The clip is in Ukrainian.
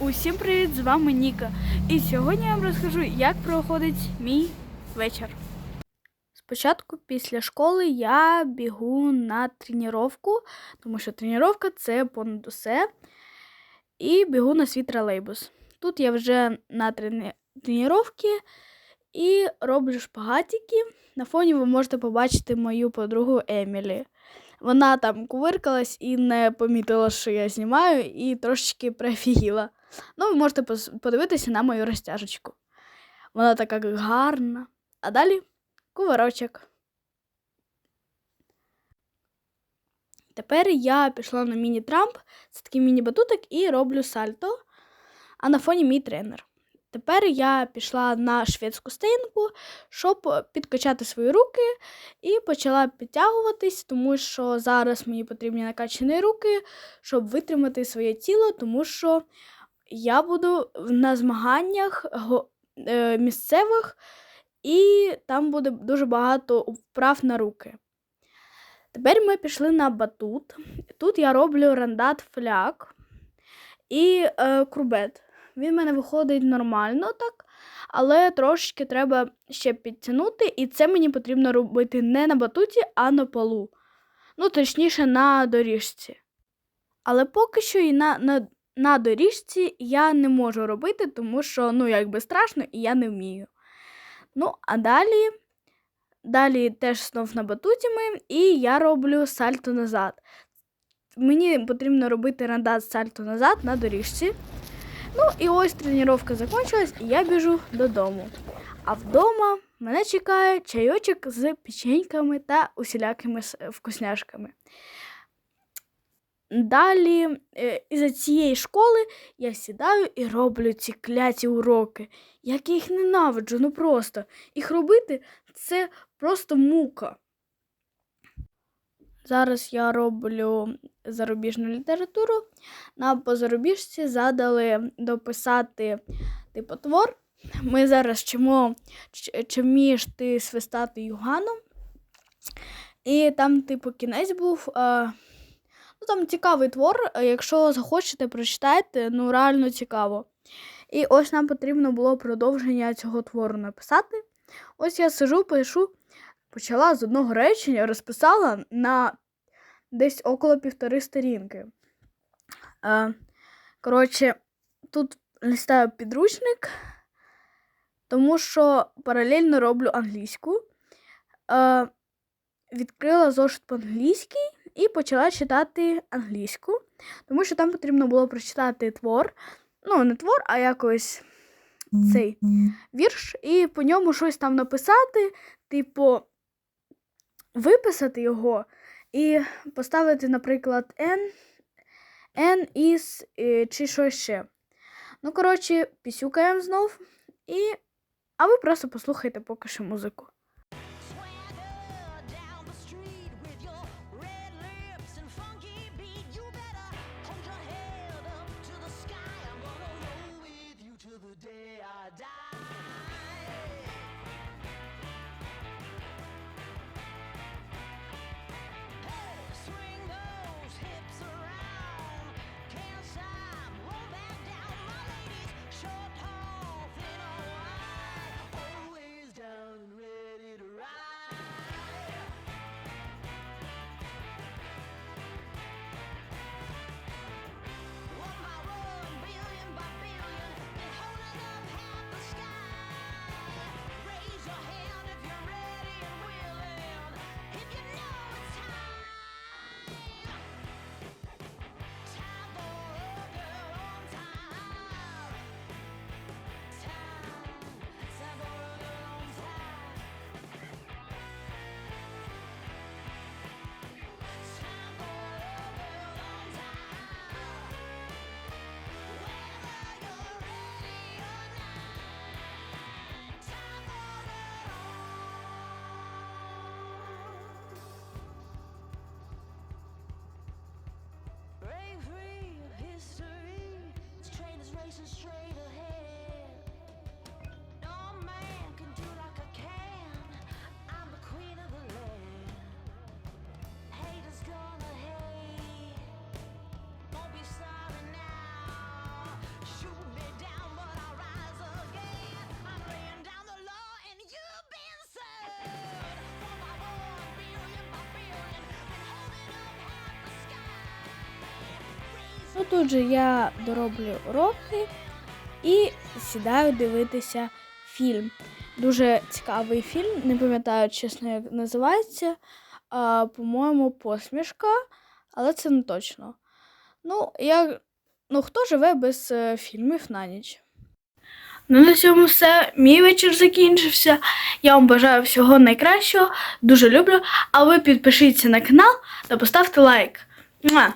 Усім привіт! З вами Ніка. І сьогодні я вам розкажу, як проходить мій вечір. Спочатку після школи я бігу на тренування, тому що тренування це понад усе. І бігу на свій тролейбус. Тут я вже на трені... тренування і роблю шпагатики. На фоні ви можете побачити мою подругу Емілі. Вона там кувиркалась і не помітила, що я знімаю, і трошечки прифігіла. Ну, ви можете подивитися на мою розтяжечку. Вона така гарна. А далі кувирочок. Тепер я пішла на міні-трамп, це такий міні-батутик, і роблю сальто. А на фоні мій тренер. Тепер я пішла на шведську стінку, щоб підкачати свої руки, і почала підтягуватись, тому що зараз мені потрібні накачані руки, щоб витримати своє тіло, тому що я буду на змаганнях е, місцевих, і там буде дуже багато вправ на руки. Тепер ми пішли на батут. Тут я роблю рандат фляг і е, крубет. Він в мене виходить нормально так, але трошечки треба ще підтягнути, і це мені потрібно робити не на батуті, а на полу. Ну, точніше, на доріжці. Але поки що і на, на, на доріжці я не можу робити, тому що ну, якби страшно і я не вмію. Ну, а далі, далі теж знов на батуті ми, і я роблю сальто назад. Мені потрібно робити рандат сальто назад на доріжці. Ну і ось тренування закінчилась, і я біжу додому. А вдома мене чекає чайочок з печеньками та усілякими вкусняшками. Далі, е, із-за цієї школи я сідаю і роблю ці кляті уроки. Як я їх ненавиджу, ну просто. Їх робити це просто мука. Зараз я роблю зарубіжну літературу. Нам по зарубіжці задали дописати типу твор. Ми зараз вчимо, чи, вмієш ти свистати юганом. І там, типу, кінець був. Е, ну, там цікавий твор. е, Якщо захочете, прочитайте, ну реально цікаво. І ось нам потрібно було продовження цього твору написати. Ось я сижу, пишу, почала з одного речення, розписала на десь около півтори сторінки. Е, коротше, тут листаю підручник, тому що паралельно роблю англійську. Е, відкрила зошит по-англійськи і почала читати англійську, тому що там потрібно було прочитати твор. Ну, не твор, а якось цей вірш, і по ньому щось там написати, типу, виписати його і поставити, наприклад, N, N is чи що ще. Ну, коротше, пісюкаємо знов. І... А ви просто послухайте поки що музику. Ну тут же я дороблю уроки і сідаю дивитися фільм. Дуже цікавий фільм, не пам'ятаю, чесно, як називається. По-моєму, посмішка, але це не точно. Ну, я... ну хто живе без е, фільмів на ніч? Ну, на цьому все. Мій вечір закінчився. Я вам бажаю всього найкращого, дуже люблю. А ви підпишіться на канал та поставте лайк. Муа!